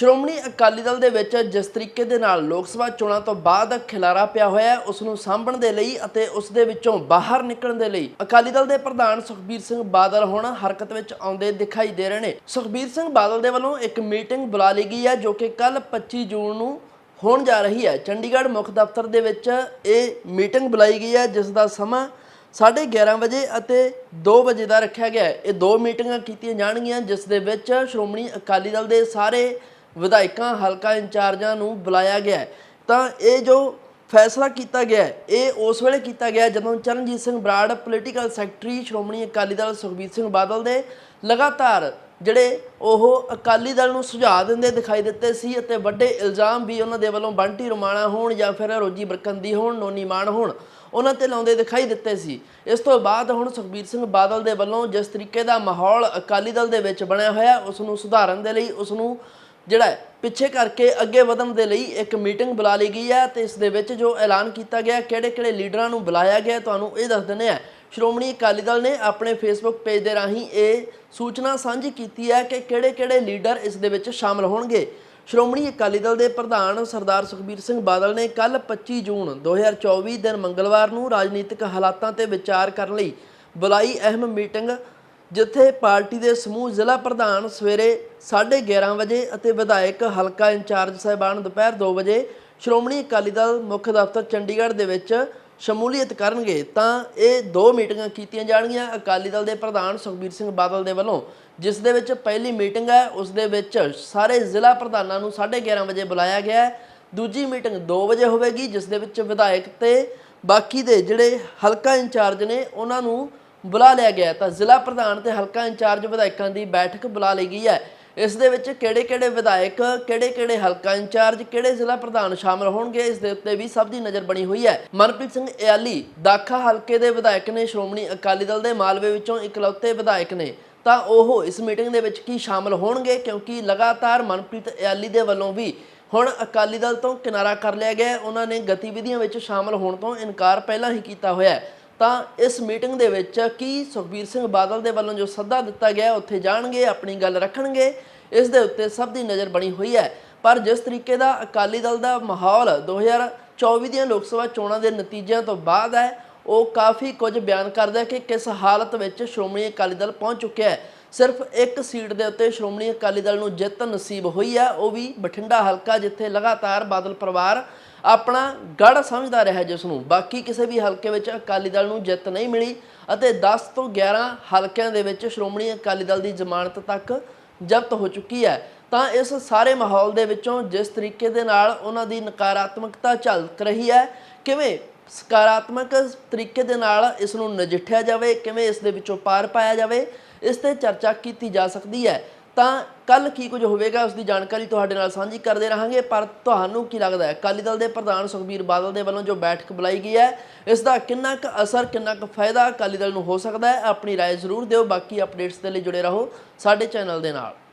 ਸ਼੍ਰੋਮਣੀ ਅਕਾਲੀ ਦਲ ਦੇ ਵਿੱਚ ਜਿਸ ਤਰੀਕੇ ਦੇ ਨਾਲ ਲੋਕ ਸਭਾ ਚੋਣਾਂ ਤੋਂ ਬਾਅਦ ਖਿਲਾਰਾ ਪਿਆ ਹੋਇਆ ਹੈ ਉਸ ਨੂੰ ਸਾਂਭਣ ਦੇ ਲਈ ਅਤੇ ਉਸ ਦੇ ਵਿੱਚੋਂ ਬਾਹਰ ਨਿਕਲਣ ਦੇ ਲਈ ਅਕਾਲੀ ਦਲ ਦੇ ਪ੍ਰਧਾਨ ਸੁਖਬੀਰ ਸਿੰਘ ਬਾਦਲ ਹੁਣ ਹਰਕਤ ਵਿੱਚ ਆਉਂਦੇ ਦਿਖਾਈ ਦੇ ਰਹੇ ਨੇ। ਸੁਖਬੀਰ ਸਿੰਘ ਬਾਦਲ ਦੇ ਵੱਲੋਂ ਇੱਕ ਮੀਟਿੰਗ ਬੁਲਾ ਲਈ ਗਈ ਹੈ, ਜੋ ਕਿ ਕੱਲ 25 ਜੂਨ ਨੂੰ ਹੋਣ ਜਾ ਰਹੀ ਹੈ। ਚੰਡੀਗੜ੍ਹ ਮੁੱਖ ਦਫ਼ਤਰ ਦੇ ਵਿੱਚ ਇਹ ਮੀਟਿੰਗ ਬੁਲਾਈ ਗਈ ਹੈ, ਜਿਸ ਦਾ ਸਮਾਂ 11:30 ਵਜੇ ਅਤੇ 2 ਵਜੇ ਦਾ ਰੱਖਿਆ ਗਿਆ ਹੈ। ਇਹ ਦੋ ਮੀਟਿੰਗਾਂ ਕੀਤੀਆਂ ਜਾਣਗੀਆਂ, ਜਿਸ ਦੇ ਵਿੱਚ ਸ਼੍ਰੋਮਣੀ ਅਕਾਲੀ ਦਲ ਦੇ ਸਾਰੇ ਵਿਧਾਇਕਾਂ, ਹਲਕਾ ਇੰਚਾਰਜਾਂ ਨੂੰ ਬੁਲਾਇਆ ਗਿਆ ਤਾਂ ਇਹ ਜੋ ਫੈਸਲਾ ਕੀਤਾ ਗਿਆ ਇਹ ਉਸ ਵੇਲੇ ਕੀਤਾ ਗਿਆ ਜਦੋਂ ਚਰਨਜੀਤ ਸਿੰਘ ਬਰਾੜ ਪੋਲੀਟੀਕਲ ਸੈਕਟਰੀ ਸ਼੍ਰੋਮਣੀ ਅਕਾਲੀ ਦਲ ਸੁਖਬੀਰ ਸਿੰਘ ਬਾਦਲ ਦੇ ਲਗਾਤਾਰ ਜਿਹੜੇ ਉਹ ਅਕਾਲੀ ਦਲ ਨੂੰ ਸੁਝਾਅ ਦਿੰਦੇ ਦਿਖਾਈ ਦਿੱਤੇ ਸੀ ਅਤੇ ਵੱਡੇ ਇਲਜ਼ਾਮ ਵੀ ਉਹਨਾਂ ਦੇ ਵੱਲੋਂ ਬੰਟੀ ਰਮਾਣਾ ਹੋਣ ਜਾਂ ਫਿਰ ਰੋਜੀ ਬਰਕੰਦੀ ਹੋਣ, ਨੋਨੀ ਮਾਨ ਹੋਣ, ਉਹਨਾਂ ਤੇ ਲਾਉਂਦੇ ਦਿਖਾਈ ਦਿੱਤੇ ਸੀ। ਇਸ ਤੋਂ ਬਾਅਦ ਹੁਣ ਸੁਖਬੀਰ ਸਿੰਘ ਬਾਦਲ ਦੇ ਵੱਲੋਂ ਜਿਸ ਤਰੀਕੇ ਦਾ ਮਾਹੌਲ ਅਕਾਲੀ ਦਲ ਦੇ ਵਿੱਚ ਬਣਿਆ ਹੋਇਆ, ਉਸ ਨੂੰ ਸੁਧਾਰਨ ਦੇ ਲਈ ਉਸ ਨੂੰ ਜਿਹੜਾ ਪਿੱਛੇ ਕਰਕੇ ਅੱਗੇ ਵਧਣ ਦੇ ਲਈ ਇੱਕ ਮੀਟਿੰਗ ਬੁਲਾ ਲਈ ਗਈ ਹੈ ਤੇ ਇਸ ਦੇ ਵਿੱਚ ਜੋ ਐਲਾਨ ਕੀਤਾ ਗਿਆ, ਕਿਹੜੇ-ਕਿਹੜੇ ਲੀਡਰਾਂ ਨੂੰ ਬੁਲਾਇਆ ਗਿਆ ਤੁਹਾਨੂੰ ਇਹ ਦੱਸ ਦਿੰਦੇ ਆ ਸ਼੍ਰੋਮਣੀ ਅਕਾਲੀ ਦਲ ਨੇ ਆਪਣੇ ਫੇਸਬੁੱਕ ਪੇਜ ਦੇ ਰਾਹੀਂ ਇਹ ਸੂਚਨਾ ਸਾਂਝੀ ਕੀਤੀ ਹੈ ਕਿ ਕਿਹੜੇ-ਕਿਹੜੇ ਲੀਡਰ ਇਸ ਦੇ ਵਿੱਚ ਸ਼ਾਮਲ ਹੋਣਗੇ। ਸ਼੍ਰੋਮਣੀ ਅਕਾਲੀ ਦਲ ਦੇ ਪ੍ਰਧਾਨ ਸਰਦਾਰ ਸੁਖਬੀਰ ਸਿੰਘ ਬਾਦਲ ਨੇ ਕੱਲ 25 ਜੂਨ 2024 ਦਿਨ ਮੰਗਲਵਾਰ ਨੂੰ ਰਾਜਨੀਤਿਕ ਹਾਲਾਤਾਂ ਤੇ ਵਿਚਾਰ ਕਰਨ ਲਈ ਬੁਲਾਈ ਅਹਿਮ ਮੀਟਿੰਗ ਜਿੱਥੇ ਪਾਰਟੀ ਦੇ ਸਮੂਹ ਜ਼ਿਲ੍ਹਾ ਪ੍ਰਧਾਨ ਸਵੇਰੇ 11:30 ਵਜੇ ਅਤੇ ਵਿਧਾਇਕ ਹਲਕਾ ਇੰਚਾਰਜ ਸਾਹਿਬਾਨ ਦੁਪਹਿਰ 2 ਵਜੇ ਸ਼੍ਰੋਮਣੀ ਅਕਾਲੀ ਦਲ ਮੁੱਖ ਦਫ਼ਤਰ ਚੰਡੀਗੜ੍ਹ ਦੇ ਵਿੱਚ ਸ਼ਮੂਲੀਅਤ ਕਰਨਗੇ, ਤਾਂ ਇਹ ਦੋ ਮੀਟਿੰਗਾਂ ਕੀਤੀਆਂ ਜਾਣਗੀਆਂ ਅਕਾਲੀ ਦਲ ਦੇ ਪ੍ਰਧਾਨ ਸੁਖਬੀਰ ਸਿੰਘ ਬਾਦਲ ਦੇ ਵੱਲੋਂ, ਜਿਸ ਦੇ ਵਿੱਚ ਪਹਿਲੀ ਮੀਟਿੰਗ ਹੈ, ਉਸ ਦੇ ਵਿੱਚ ਸਾਰੇ ਜ਼ਿਲ੍ਹਾ ਪ੍ਰਧਾਨਾਂ ਨੂੰ 11:30 ਵਜੇ ਬੁਲਾਇਆ ਗਿਆ ਹੈ। ਦੂਜੀ ਮੀਟਿੰਗ 2 ਵਜੇ ਹੋਵੇਗੀ, ਜਿਸ ਦੇ ਵਿੱਚ ਵਿਧਾਇਕ ਤੇ ਬਾਕੀ ਦੇ ਜਿਹੜੇ ਹਲਕਾ ਇੰਚਾਰਜ ਨੇ, ਉਹਨਾਂ ਨੂੰ ਬੁਲਾ ਲਿਆ ਗਿਆ ਤਾਂ ਜ਼ਿਲ੍ਹਾ ਪ੍ਰਧਾਨ ਤੇ ਹਲਕਾ ਇੰਚਾਰਜ ਵਿਧਾਇਕਾਂ ਦੀ ਬੈਠਕ ਬੁਲਾ ਲਈ ਗਈ ਹੈ। ਇਸ ਦੇ ਵਿੱਚ ਕਿਹੜੇ-ਕਿਹੜੇ ਵਿਧਾਇਕ, ਕਿਹੜੇ-ਕਿਹੜੇ ਹਲਕਾ ਇੰਚਾਰਜ, ਕਿਹੜੇ ਜ਼ਿਲ੍ਹਾ ਪ੍ਰਧਾਨ ਸ਼ਾਮਲ ਹੋਣਗੇ, ਇਸ ਦੇ ਉੱਤੇ ਵੀ ਸਭ ਦੀ ਨਜ਼ਰ ਬਣੀ ਹੋਈ ਹੈ। ਮਨਪ੍ਰੀਤ ਸਿੰਘ ਇਆਲੀ, ਦਾਖਾ ਹਲਕੇ ਦੇ ਵਿਧਾਇਕ ਨੇ, ਸ਼੍ਰੋਮਣੀ ਅਕਾਲੀ ਦਲ ਦੇ ਮਾਲਵੇ ਵਿੱਚੋਂ ਇਕਲੌਤੇ ਵਿਧਾਇਕ ਨੇ। ਤਾਂ ਉਹ ਇਸ ਮੀਟਿੰਗ ਦੇ ਵਿੱਚ ਕੀ ਸ਼ਾਮਲ ਹੋਣਗੇ? ਕਿਉਂਕਿ ਲਗਾਤਾਰ ਮਨਪ੍ਰੀਤ ਇਆਲੀ ਦੇ ਵੱਲੋਂ ਵੀ ਹੁਣ ਅਕਾਲੀ ਦਲ ਤੋਂ ਕਿਨਾਰਾ ਕਰ ਲਿਆ ਗਿਆ ਉਹਨਾਂ ਨੇ ਗਤੀਵਿਧੀਆਂ ਵਿੱਚ ਸ਼ਾਮਲ ਹੋਣ ਤੋਂ ਇਨਕਾਰ ਪਹਿਲਾਂ ਹੀ ਕੀਤਾ ਹੋਇਆ ਹੈ। ਤਾਂ ਇਸ ਮੀਟਿੰਗ ਦੇ ਵਿੱਚ ਕੀ ਸੁਖਬੀਰ ਸਿੰਘ ਬਾਦਲ ਦੇ ਵੱਲੋਂ ਜੋ ਸੱਦਾ ਦਿੱਤਾ ਗਿਆ, ਉੱਥੇ ਜਾਣਗੇ, ਆਪਣੀ ਗੱਲ ਰੱਖਣਗੇ, ਇਸ ਦੇ ਉੱਤੇ ਸਭ ਦੀ ਨਜ਼ਰ ਬਣੀ ਹੋਈ ਹੈ। ਪਰ ਜਿਸ ਤਰੀਕੇ ਦਾ ਅਕਾਲੀ ਦਲ ਦਾ ਮਾਹੌਲ 2024 ਦੀਆਂ ਲੋਕ ਸਭਾ ਚੋਣਾਂ ਦੇ ਨਤੀਜਿਆਂ ਤੋਂ ਬਾਅਦ ਹੈ, ਉਹ ਕਾਫੀ ਕੁਝ ਬਿਆਨ ਕਰਦਾ ਹੈ ਕਿ ਕਿਸ ਹਾਲਤ ਵਿੱਚ ਸ਼੍ਰੋਮਣੀ ਅਕਾਲੀ ਦਲ ਪਹੁੰਚ ਚੁੱਕਿਆ ਹੈ। ਸਿਰਫ ਇੱਕ ਸੀਟ ਦੇ ਉੱਤੇ ਸ਼੍ਰੋਮਣੀ ਅਕਾਲੀ ਦਲ ਨੂੰ ਜਿੱਤ ਨਸੀਬ ਹੋਈ ਹੈ, ਉਹ ਵੀ ਬਠਿੰਡਾ ਹਲਕਾ, ਜਿੱਥੇ ਲਗਾਤਾਰ ਬਾਦਲ ਪਰਿਵਾਰ ਆਪਣਾ ਗੜ ਸਮਝਦਾ ਰਿਹਾ ਜਿਸ ਨੂੰ ਬਾਕੀ ਕਿਸੇ ਵੀ ਹਲਕੇ ਵਿੱਚ ਅਕਾਲੀ ਦਲ ਨੂੰ ਜਿੱਤ ਨਹੀਂ ਮਿਲੀ ਅਤੇ 10 ਤੋਂ 11 ਹਲਕਿਆਂ ਦੇ ਵਿੱਚ ਸ਼੍ਰੋਮਣੀ ਅਕਾਲੀ ਦਲ ਦੀ ਜ਼ਮਾਨਤ ਤੱਕ ਜ਼ਬਤ ਹੋ ਚੁੱਕੀ ਹੈ। ਤਾਂ ਇਸ ਸਾਰੇ ਮਾਹੌਲ ਦੇ ਵਿੱਚੋਂ ਜਿਸ ਤਰੀਕੇ ਦੇ ਨਾਲ ਉਹਨਾਂ ਦੀ ਨਕਾਰਾਤਮਕਤਾ ਝਲਕ ਰਹੀ ਹੈ, ਕਿਵੇਂ ਸਕਾਰਾਤਮਕ ਤਰੀਕੇ ਦੇ ਨਾਲ ਇਸ ਨੂੰ ਨਜਿੱਠਿਆ ਜਾਵੇ, ਕਿਵੇਂ ਇਸ ਦੇ ਵਿੱਚੋਂ ਪਾਰ ਪਾਇਆ ਜਾਵੇ, ਇਸ ਤੇ ਚਰਚਾ ਕੀਤੀ ਜਾ ਸਕਦੀ ਹੈ। ਤਾਂ ਕੱਲ ਕੀ ਕੁਝ ਹੋਵੇਗਾ ਉਸ ਦੀ ਜਾਣਕਾਰੀ ਤੁਹਾਡੇ ਨਾਲ ਸਾਂਝੀ ਕਰਦੇ ਰਹਾਂਗੇ ਪਰ ਤੁਹਾਨੂੰ ਕੀ ਲੱਗਦਾ ਹੈ ਅਕਾਲੀ ਦਲ ਦੇ ਪ੍ਰਧਾਨ ਸੁਖਬੀਰ ਬਾਦਲ ਦੇ ਵੱਲੋਂ ਜੋ ਬੈਠਕ ਬੁਲਾਈ ਗਈ ਹੈ ਇਸ ਦਾ ਕਿੰਨਾ ਕੁ ਅਸਰ ਕਿੰਨਾ ਕੁ ਫਾਇਦਾ ਅਕਾਲੀ ਦਲ ਨੂੰ ਹੋ ਸਕਦਾ ਹੈ ਆਪਣੀ رائے ਜ਼ਰੂਰ ਦਿਓ ਬਾਕੀ ਅਪਡੇਟਸ ਦੇ ਲਈ ਜੁੜੇ ਰਹੋ ਸਾਡੇ ਚੈਨਲ ਦੇ ਨਾਲ